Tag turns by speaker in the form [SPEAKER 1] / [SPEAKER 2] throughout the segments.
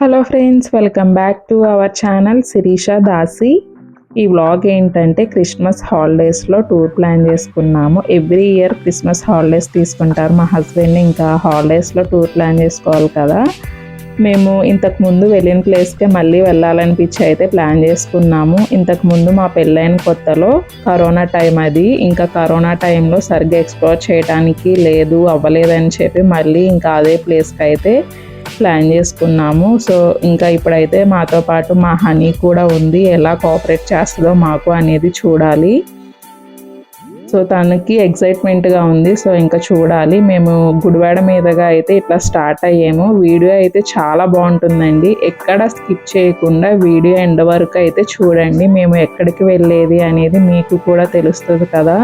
[SPEAKER 1] Hello friends welcome back to our channel Sirisha దాసి ఈ vlog ఏంటంటే Christmas హాలిడేస్లో tour plan చేసుకున్నాము. ఎవ్రీ ఇయర్ క్రిస్మస్ హాలిడేస్ తీసుకుంటారు. మా హస్బెండ్ ఇంకా హాలిడేస్లో టూర్ ప్లాన్ చేసుకోవాలి కదా. మేము ఇంతకు ముందు వెళ్ళిన ప్లేస్కే మళ్ళీ వెళ్ళాలనిపించి అయితే ప్లాన్ చేసుకున్నాము. ఇంతకుముందు మా పెళ్ళైన కొత్తలో కరోనా టైం అది. ఇంకా కరోనా టైంలో సరిగ్గా ఎక్స్ప్లోర్ చేయడానికి లేదు అవ్వలేదని చెప్పి మళ్ళీ ఇంకా అదే ప్లేస్కి అయితే ప్లాన్ చేసుకున్నాము. సో ఇంకా ఇప్పుడైతే మాతో పాటు మా హనీ కూడా ఉంది. ఎలా కోఆపరేట్ చేస్తుందో మాకు అనేది చూడాలి. సో తనకి ఎగ్జైట్మెంట్గా ఉంది. సో ఇంకా చూడాలి. మేము గుడివాడ మీదగా అయితే ఇట్లా స్టార్ట్ అయ్యాము. వీడియో అయితే చాలా బాగుంటుందండి. ఎక్కడ స్కిప్ చేయకుండా వీడియో ఎండ్ వరకు అయితే చూడండి. మేము ఎక్కడికి వెళ్ళేది అనేది మీకు కూడా తెలుస్తుంది కదా.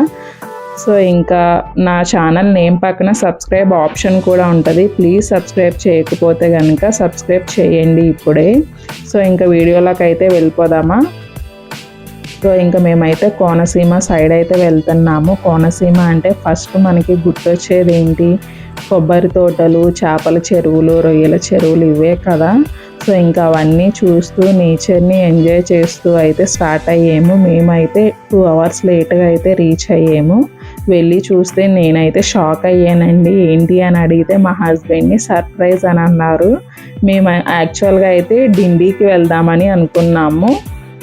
[SPEAKER 1] సో ఇంకా నా ఛానల్ నేమ్ పక్కన సబ్స్క్రైబ్ ఆప్షన్ కూడా ఉంటుంది. ప్లీజ్ సబ్స్క్రైబ్ చేయకపోతే కనుక సబ్స్క్రైబ్ చేయండి ఇప్పుడే. సో ఇంకా వీడియోలోకి అయితే వెళ్ళిపోదామా? సో ఇంకా మేమైతే కోనసీమ సైడ్ అయితే వెళ్తున్నాము. కోనసీమ అంటే ఫస్ట్ మనకి గుర్తొచ్చేది ఏంటి? కొబ్బరి తోటలు చేపల చెరువులు రొయ్యల చెరువులు ఇవే కదా. సో ఇంకా అవన్నీ చూస్తూ నేచర్ని ఎంజాయ్ చేస్తూ అయితే స్టార్ట్ అయ్యాము. మేమైతే టూ అవర్స్ లేట్గా అయితే రీచ్ అయ్యాము. వెళ్ళి చూస్తే నేనైతే షాక్ అయ్యానండి. ఏంటి అని అడిగితే మా హస్బెండ్ని సర్ప్రైజ్ అని అన్నారు. మేము యాక్చువల్గా అయితే డిండికి వెళ్దామని అనుకున్నాము.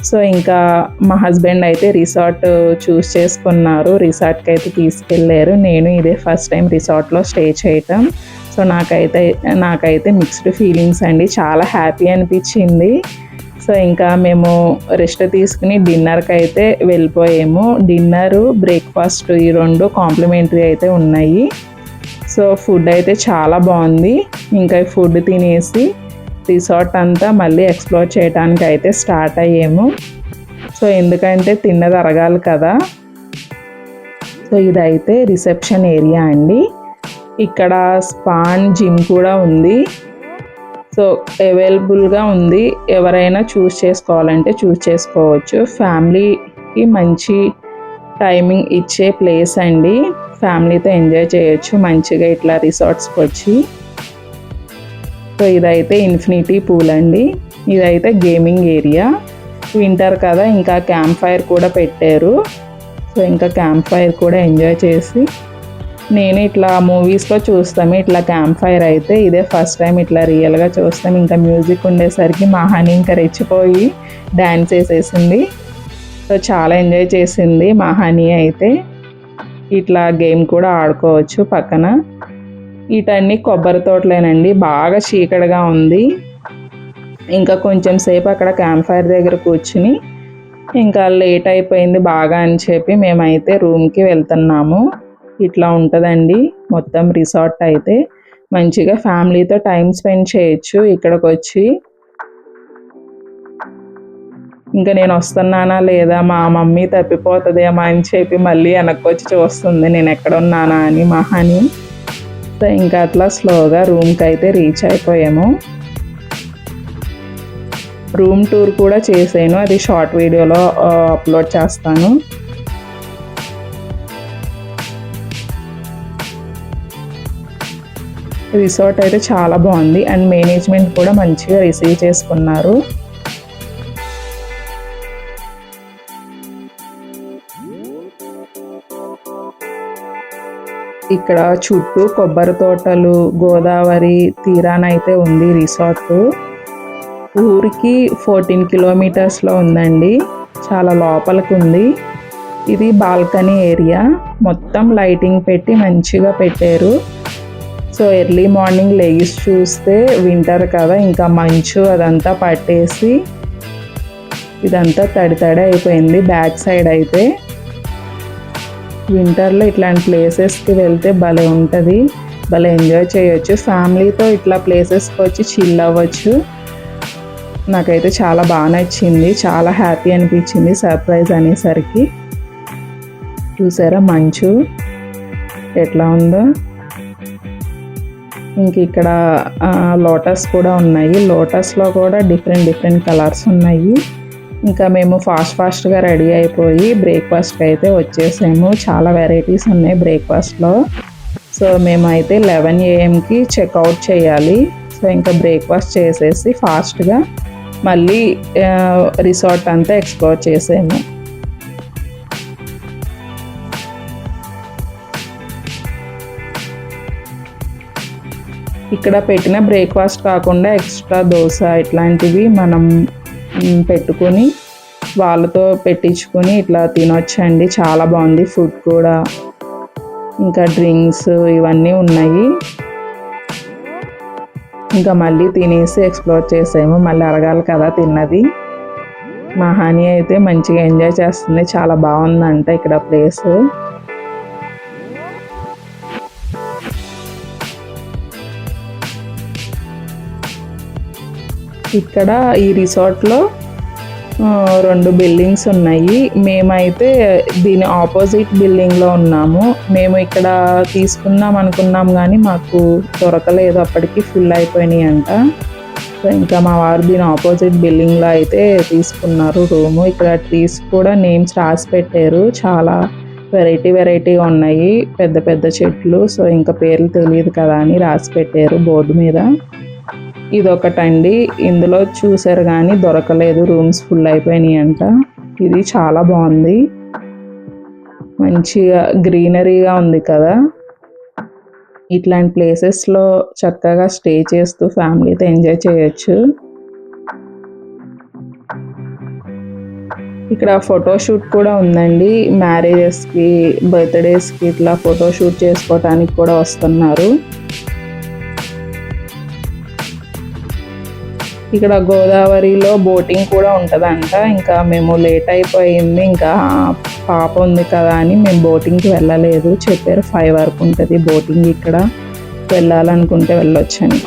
[SPEAKER 1] సో ఇంకా మా హస్బెండ్ అయితే రిసార్ట్ చూస్ చేసుకున్నారు. రిసార్ట్కి అయితే తీసుకెళ్ళారు నేను ఇదే ఫస్ట్ టైం రిసార్ట్లో స్టే చేయటం. సో నాకైతే నాకైతే మిక్స్డ్ ఫీలింగ్స్ అండి. చాలా హ్యాపీ అనిపించింది. సో ఇంకా మేము రెస్ట్ తీసుకుని డిన్నర్కి అయితే వెళ్ళిపోయాము. డిన్నరు బ్రేక్ఫాస్ట్ ఈ రెండు కాంప్లిమెంటరీ అయితే ఉన్నాయి. సో ఫుడ్ అయితే చాలా బాగుంది. ఇంకా ఫుడ్ తినేసి రిసార్ట్ అంతా మళ్ళీ ఎక్స్ప్లోర్ చేయడానికి అయితే స్టార్ట్ అయ్యాము. సో ఎందుకంటే తిన్నది అరగాలి కదా. సో ఇదైతే రిసెప్షన్ ఏరియా అండి. ఇక్కడ స్పాన్ జిమ్ కూడా ఉంది. సో అవైలబుల్గా ఉంది. ఎవరైనా చూస్ చేసుకోవాలంటే చూస్ చేసుకోవచ్చు. ఫ్యామిలీకి మంచి టైమింగ్ ఇచ్చే ప్లేస్ అండి. ఫ్యామిలీతో ఎంజాయ్ చేయొచ్చు. మంచిగా ఇట్లా రిసార్ట్స్కి వచ్చి. సో ఇదైతే ఇన్ఫినిటీ పూల్ అండి. ఇదైతే గేమింగ్ ఏరియా వింటర్ కదా ఇంకా క్యాంప్ ఫైర్ కూడా పెట్టారు. సో ఇంకా క్యాంప్ ఫైర్ కూడా ఎంజాయ్ చేసి నేను ఇట్లా మూవీస్లో చూస్తాము. ఇట్లా క్యాంప్ ఫైర్ అయితే ఇదే ఫస్ట్ టైం ఇట్లా రియల్గా చూస్తాం. ఇంకా మ్యూజిక్ ఉండేసరికి మా హనీ ఇంకా రెచ్చిపోయి డ్యాన్స్ వేసేసింది. సో చాలా ఎంజాయ్ చేసింది మా హనీ అయితే. ఇట్లా గేమ్ కూడా ఆడుకోవచ్చు పక్కన. ఇటన్నీ కొబ్బరి తోటలేనండి. బాగా చీకటిగా ఉంది. ఇంకా కొంచెం సేపు అక్కడ క్యాంప్ ఫైర్ దగ్గర కూర్చుని ఇంకా లేట్ అయిపోయింది బాగా అని చెప్పి మేమైతే రూమ్కి వెళ్తున్నాము. ఇట్లా ఉంటుందండి. మొత్తం రిసార్ట్ అయితే మంచిగా ఫ్యామిలీతో టైం స్పెండ్ చేయొచ్చు ఇక్కడికి వచ్చి ఇంకా నేను వస్తున్నానా లేదా? మా మమ్మీ తప్పిపోతుందేమో అని చెప్పి మళ్ళీ వెనక్కి వచ్చి చూస్తుంది. నేను ఎక్కడ ఉన్నానా అని మహాని. సో ఇంకా అట్లా స్లోగా రూమ్కి అయితే రీచ్ అయిపోయాము. రూమ్ టూర్ కూడా చేసాను. అది షార్ట్ వీడియోలో అప్లోడ్ చేస్తాను. రిసార్ట్ అయితే చాలా బాగుంది అండ్ మేనేజ్మెంట్ కూడా మంచిగా రిసీవ్ చేసుకున్నారు. ఇక్కడ చుట్టూ కొబ్బరి తోటలు గోదావరి తీరానైతే ఉంది రిసార్ట్. ఊరికి ఫోర్టీన్ కిలోమీటర్స్లో ఉందండి. చాలా లోపలికి ఉంది. ఇది బాల్కనీ ఏరియా. మొత్తం లైటింగ్ పెట్టి మంచిగా పెట్టారు. సో ఎర్లీ మార్నింగ్ లెగిసి చూస్తే వింటర్ కదా ఇంకా మంచు అదంతా పట్టేసి ఇదంతా తడి తడి అయిపోయింది. బ్యాక్ సైడ్ అయితే వింటర్లో ఇట్లాంటి ప్లేసెస్కి వెళ్తే భలే ఉంటుంది భలే ఎంజాయ్ చేయొచ్చు. ఫ్యామిలీతో ఇట్లా ప్లేసెస్కి వచ్చి చిల్ అవ్వచ్చు. నాకైతే చాలా బాగా నచ్చింది చాలా హ్యాపీ అనిపించింది సర్ప్రైజ్ అనేసరికి. చూసారా మంచు ఎట్లా ఉందో? ఇంక ఇక్కడ లోటస్ కూడా ఉన్నాయి. లోటస్లో కూడా డిఫరెంట్ డిఫరెంట్ కలర్స్ ఉన్నాయి. ఇంకా మేము ఫాస్ట్ ఫాస్ట్గా రెడీ అయిపోయి బ్రేక్ఫాస్ట్కి అయితే వచ్చేసాము. చాలా వెరైటీస్ ఉన్నాయి బ్రేక్ఫాస్ట్లో సో మేమైతే లెవెన్ ఏఎంకి చెక్అవుట్ చేయాలి. సో సో ఇంకా బ్రేక్ఫాస్ట్ చేసేసి ఫాస్ట్గా మళ్ళీ రిసార్ట్ అంతా ఎక్స్ప్లోర్ చేసాము. ఇక్కడ పెట్టిన బ్రేక్ఫాస్ట్ కాకుండా ఎక్స్ట్రా దోశ ఇట్లాంటివి మనం పెట్టుకొని వాళ్ళతో పెట్టించుకొని ఇట్లా తినొచ్చండి. చాలా బాగుంది ఫుడ్ కూడా. ఇంకా డ్రింక్స్ ఇవన్నీ ఉన్నాయి. ఇంకా మళ్ళీ తినేసి ఎక్స్ప్లోర్ చేసాము. మళ్ళీ అరగాలి కదా తిన్నది. మా హనీ అయితే మంచిగా ఎంజాయ్ చేస్తుంది. చాలా బాగుందంట ఇక్కడ ప్లేస్ ఇక్కడ ఈ రిసార్ట్లో ఆ, రెండు బిల్డింగ్స్ ఉన్నాయి. మేమైతే దీని ఆపోజిట్ బిల్డింగ్లో ఉన్నాము. మేము ఇక్కడ తీసుకుందాం అనుకున్నాం కానీ మాకు దొరకలేదు. అప్పటికి ఫుల్ అయిపోయినాయి అంట. సో ఇంకా మా వారు దీని ఆపోజిట్ బిల్డింగ్లో అయితే తీసుకున్నారు రూము. ఇక్కడ ట్రీస్ కూడా నేమ్స్ రాసి పెట్టారు. చాలా వెరైటీ వెరైటీగా ఉన్నాయి. పెద్ద పెద్ద చెట్లు. సో ఇంకా పేర్లు తెలియదు కదా అని రాసి పెట్టారు బోర్డు మీద. ఇదొకటండి. ఇందులో చూసారు కానీ దొరకలేదు. రూమ్స్ ఫుల్ అయిపోయినాయి అంట. ఇది చాలా బాగుంది. మంచిగా గ్రీనరీగా ఉంది కదా. ఇట్లాంటి ప్లేసెస్లో చక్కగా స్టే చేస్తూ ఫ్యామిలీతో ఎంజాయ్ చేయొచ్చు. ఇక్కడ ఫోటోషూట్ కూడా ఉందండి. మ్యారేజెస్కి బర్త్డేస్కి ఇట్లా ఫోటోషూట్ చేసుకోవటానికి కూడా వస్తున్నారు. ఇక్కడ గోదావరిలో బోటింగ్ కూడా ఉంటుందంట. ఇంకా మేము లేట్ అయిపోయింది. ఇంకా పాప ఉంది కదా అని మేము బోటింగ్కి వెళ్ళలేదు. చెప్పారు ఫైవ్ వరకు ఉంటుంది బోటింగ్ ఇక్కడ. వెళ్ళాలనుకుంటే వెళ్ళొచ్చని.